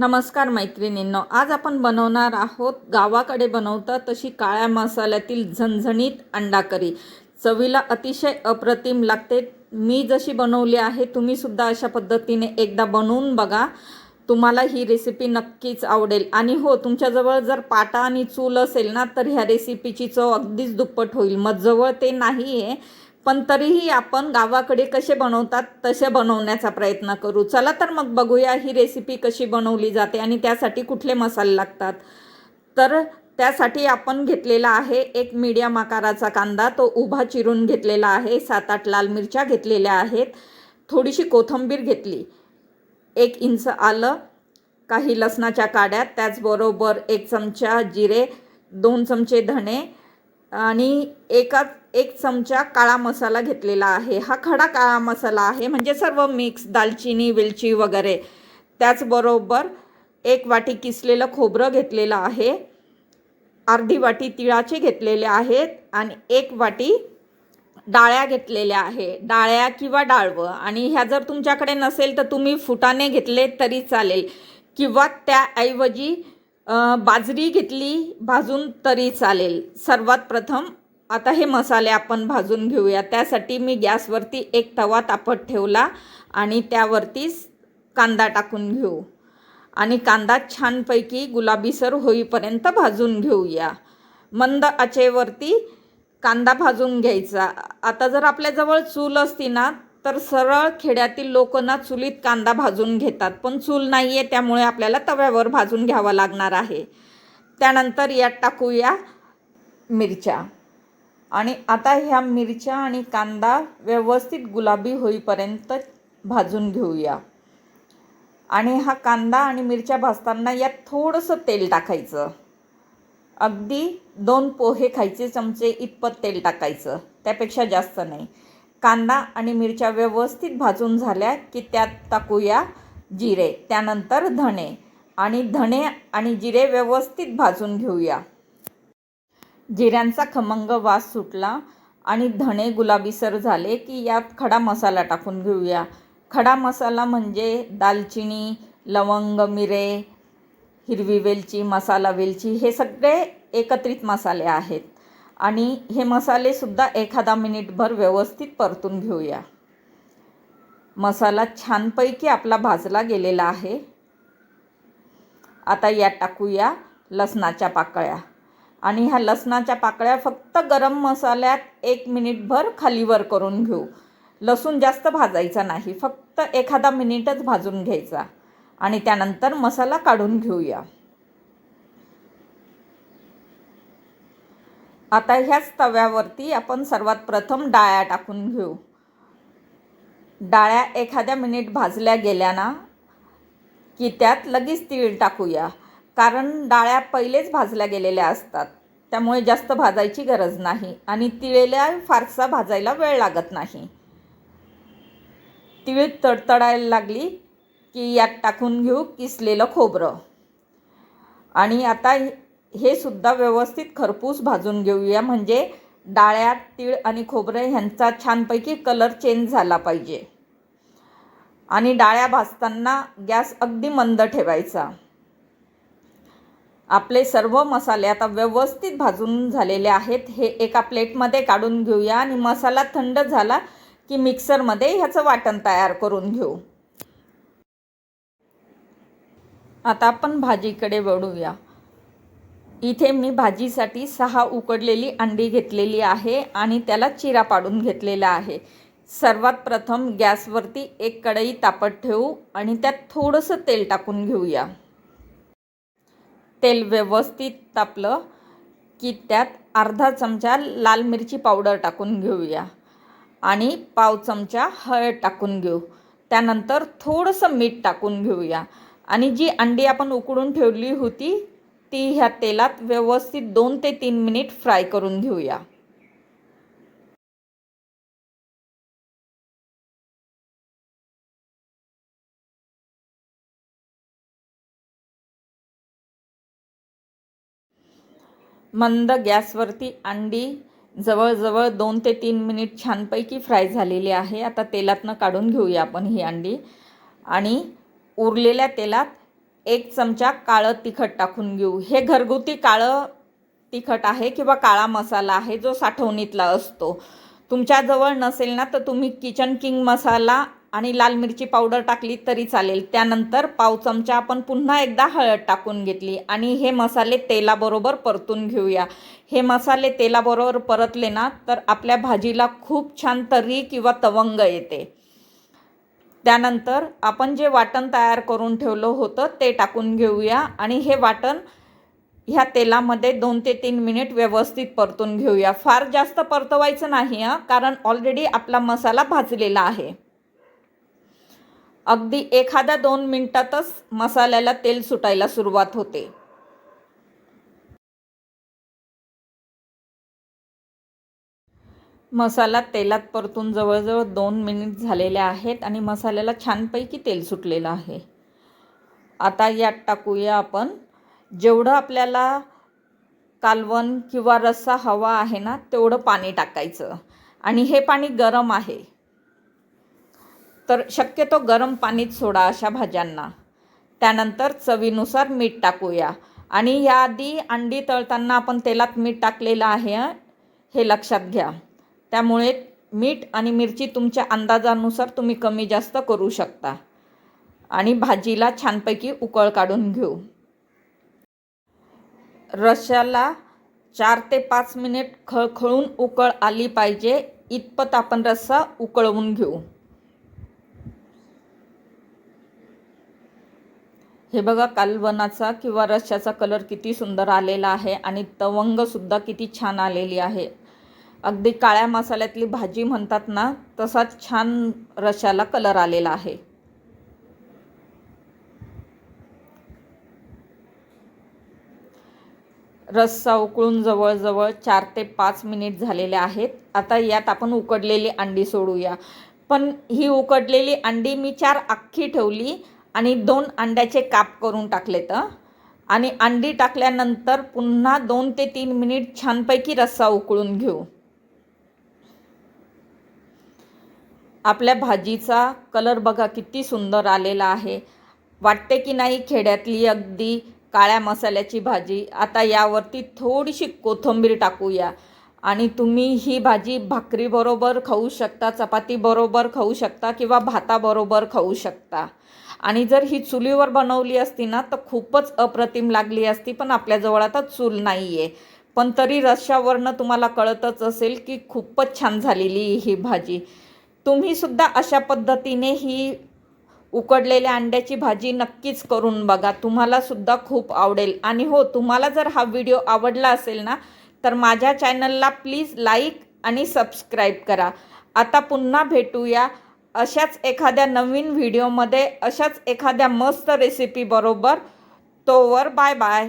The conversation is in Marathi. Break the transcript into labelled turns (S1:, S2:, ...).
S1: नमस्कार मैत्रिणींनो आज आपण बनवणार आहोत गावाकडे बनवतात तशी काळ्या मसाल्यातील झणझणीत अंडा करी चवीला अतिशय अप्रतिम लागते. मी जशी बनवली आहे तुम्हीसुद्धा अशा पद्धतीने एकदा बनवून बघा. तुम्हाला ही रेसिपी नक्कीच आवडेल. आणि हो तुमच्याजवळ जर पाटा आणि चूल असेल ना तर ह्या रेसिपीची चव अगदीच दुप्पट होईल. मग जवळ ते नाही आहे पण तरीही आपण गावाकडे कसे बनवतात तसे बनवण्याचा प्रयत्न करू. चला तर मग बघूया ही रेसिपी कशी बनवली जाते आणि त्यासाठी कुठले मसाले लागतात. तर त्यासाठी आपण घेतलेला आहे एक मीडियम आकाराचा कांदा. तो उभा चिरून घेतलेला आहे. सात आठ लाल मिरच्या घेतलेल्या आहेत. थोडीशी कोथिंबीर घेतली. एक इंच आलं. काही लसणाच्या काड्यात त्याचबरोबर एक चमचा जिरे दोन चमचे धणे आणि एकाच एक चमचा काळा मसाला घेतलेला आहे. हा खडा काळा मसाला आहे. म्हणजे सर्व मिक्स दालचिनी वेलची वगैरे. त्याचबरोबर एक वाटी किसलेलं खोबरं घेतलेलं आहे. अर्धी वाटी तिळाचे घेतलेले आहेत आणि एक वाटी डाळ्या घेतलेल्या आहे. डाळ्या किंवा डाळवं. आणि ह्या जर तुमच्याकडे नसेल तर तुम्ही फुटाने घेतले तरी चालेल. किंवा त्याऐवजी बाजरी घेतली भाजून तरी चालेल. सर्वात प्रथम आता हे मसाले आपण भाजून घेऊया. त्यासाठी मी गॅसवरती एक तवा तापत ठेवला आणि त्यावरतीच कांदा टाकून घेऊ. आणि कांदा छानपैकी गुलाबीसर होईपर्यंत भाजून घेऊया. मंद आचेवरती कांदा भाजून घ्यायचा. आता जर आपल्याजवळ चूल असती ना तर सरळ खेड्यातील लोक ना चुलीत कांदा भाजून घेतात. पण चूल नाही आहे त्यामुळे आपल्याला तव्यावर भाजून घ्यावा लागणार आहे. त्यानंतर यात टाकूया मिरच्या. आणि आता ह्या मिरच्या आणि कांदा व्यवस्थित गुलाबी होईपर्यंत भाजून घेऊया. आणि हा कांदा आणि मिरच्या भाजताना यात थोडंसं तेल टाकायचं. अगदी दोन पोहे खायचे चमचे इतपत तेल टाकायचं त्यापेक्षा जास्त नाही. कांदा आणि मिरच्या व्यवस्थित भाजून झाल्या की त्यात टाकूया जिरे त्यानंतर धणे. आणि धणे आणि जिरे व्यवस्थित भाजून घेऊया. जिऱ्यांचा खमंग वास सुटला आणि धणे गुलाबीसर झाले की यात खडा मसाला टाकून घेऊया. खडा मसाला म्हणजे दालचिनी लवंग मिरे हिरवी वेलची मसाला वेलची हे सगळे एकत्रित मसाले आहेत. आणि हे मसालेसुद्धा एखादा मिनिटभर व्यवस्थित परतून घेऊया. मसाला छानपैकी आपला भाजला गेलेला आहे. आता यात टाकूया लसणाच्या पाकळ्या. आणि ह्या लसणाच्या पाकळ्या फक्त गरम मसाल्यात एक मिनिटभर खालीवर करून घेऊ. लसूण जास्त भाजायचा नाही फक्त एखादा मिनिटच भाजून घ्यायचा. आणि त्यानंतर मसाला काढून घेऊया. आता ह्याच तव्यावरती आपण सर्वात प्रथम डाळ्या टाकून घेऊ. डाळ्या एखाद्या मिनिट भाजल्या गेल्या ना की त्यात लगेच तीळ टाकूया. कारण डाळ्या पहिलेच भाजल्या गेलेल्या असतात. त्यामुळे जास्त भाजायची गरज नाही आणि तिळेला फारसा भाजायला वेळ लागत नाही. तिळ तडतडायला लागली की यात टाकून घेऊ किसलेलं खोबरं. आणि आता हे सुद्धा व्यवस्थित खरपूस भाजून घेऊया. म्हणजे डाळ्या तीळ आणि खोबरं ह्यांचा छानपैकी कलर चेंज झाला पाहिजे. आणि डाळ्या भाजताना गॅस अगदी मंद ठेवायचा. आपले सर्व मसाले आता व्यवस्थित भाजून झालेले आहेत. हे एका प्लेटमध्ये काढून घेऊया आणि मसाला थंड झाला की मिक्सरमध्ये ह्याचं वाटण तयार करून घेऊ. आता आपण भाजीकडे वळूया. इथे मी भाजीसाठी सहा उकडलेली अंडी घेतलेली आहे आणि त्याला चिरा पाडून घेतलेला आहे. सर्वात प्रथम गॅसवरती एक कढई तापत ठेवू आणि त्यात थोडंसं तेल टाकून घेऊया. तेल व्यवस्थित तापलं की त्यात अर्धा चमचा लाल मिरची पावडर टाकून घेऊया. आणि पाव चमचा हळद टाकून घेऊ. त्यानंतर थोडंसं मीठ टाकून घेऊया. आणि जी अंडी आपण उकडून ठेवली होती ती ह्या तेलात व्यवस्थित दोन ते तीन मिनिट फ्राय करून घेऊया. मंद गॅसवरती अंडी जवळजवळ दोन ते तीन मिनिट छानपैकी फ्राय झालेली आहे. आता तेलातनं काढून घेऊया आपण ही अंडी. आणि उरलेल्या तेलात एक चमचा काळं तिखट टाकून घेऊ. हे घरगुती काळं तिखट आहे किंवा काळा मसाला आहे जो साठवणीतला असतो. तुमच्याजवळ नसेल ना तर तुम्ही किचन किंग मसाला आणि लाल मिरची पावडर टाकली तरी चालेल. त्यानंतर पाव चमचा आपण पुन्हा एकदा हळद टाकून घेतली. आणि हे मसाले तेलाबरोबर परतून घेऊया. हे मसाले तेलाबरोबर परतले ना तर आपल्या भाजीला खूप छान तर्री किंवा तवंग येते. त्यानंतर आपण जे वाटण तयार करून ठेवलं होतं ते टाकून घेऊया. आणि हे वाटण ह्या तेलामध्ये दोन ते तीन मिनिट व्यवस्थित परतून घेऊया. फार जास्त परतवायचं नाही कारण ऑलरेडी आपला मसाला भाजलेला आहे. अगदी एखाद्या दोन मिनिटातच मसाल्याला तेल सुटायला सुरुवात होते. मसाला तेलात परतून जवळजवळ दोन मिनिट झालेले आहेत आणि मसाल्याला छानपैकी तेल सुटलेलं आहे. आता यात टाकूया आपण. जेवढं आपल्याला कालवण किंवा रस्सा हवा आहे ना तेवढं पाणी टाकायचं. आणि हे पाणी गरम आहे. तर शक्यतो गरम पाणीत सोडा अशा भाज्यांना. त्यानंतर चवीनुसार मीठ टाकूया. आणि याआधी अंडी तळताना आपण तेलात मीठ टाकलेलं आहे हे लक्षात घ्या. त्यामुळे मीठ आणि मिरची तुमच्या अंदाजानुसार तुम्ही कमी जास्त करू शकता. आणि भाजीला छानपैकी उकळ काढून घेऊ. रश्श्याला चार ते पाच मिनिट खळखळून उकळ आली पाहिजे इतपत आपण रस्सा उकळवून घेऊ. हे बघा कालवनाचा किंवा रश्याचा कलर किती सुंदर आलेला आहे आणि तवंगसुद्धा किती छान आलेली आहे. अगदी काळ्या मसाल्यातली भाजी म्हणतात ना तसाच छान रश्श्याला कलर आलेला आहे. रस्सा उकळून जवळजवळ चार ते पाच मिनिट झालेले आहेत. आता यात आपण उकडलेली अंडी सोडूया. पण ही उकडलेली अंडी मी चार अख्खी ठेवली. आणि दोन अंड्याचे काप करून टाकले तर आणि अंडी टाकल्यानंतर पुन्हा दोन ते तीन मिनिट छानपैकी रस्सा उकळून घेऊ. आपल्या भाजीचा कलर बघा किती सुंदर आलेला आहे. वाटते की नाही खेड्यातली अगदी काळ्या मसाल्याची भाजी? आता यावरती थोडीशी कोथिंबीर टाकूया. आणि तुम्ही ही भाजी भाकरीबरोबर खाऊ शकता चपातीबरोबर खाऊ शकता किंवा भाताबरोबर खाऊ शकता. आणि जर ही चुलीवर बनवली असती ना तर खूपच अप्रतिम लागली असती पण आपल्याजवळ आता चूल नाही आहे पण तरी रश्श्यावरनं तुम्हाला कळतच असेल की खूपच छान झालेली ही भाजी. तुम्हीसुद्धा अशा पद्धतीने ही उकडलेल्या अंड्याची भाजी नक्कीच करून बघा. तुम्हालासुद्धा खूप आवडेल. आणि हो तुम्हाला जर हा व्हिडिओ आवडला असेल ना तर माझ्या चॅनलला प्लीज लाईक आणि सबस्क्राईब करा. आता पुन्हा भेटूया. अशाच एखाद्या नवीन व्हिडिओमध्ये अशाच एखाद्या मस्त रेसिपीबरोबर तोवर बाय बाय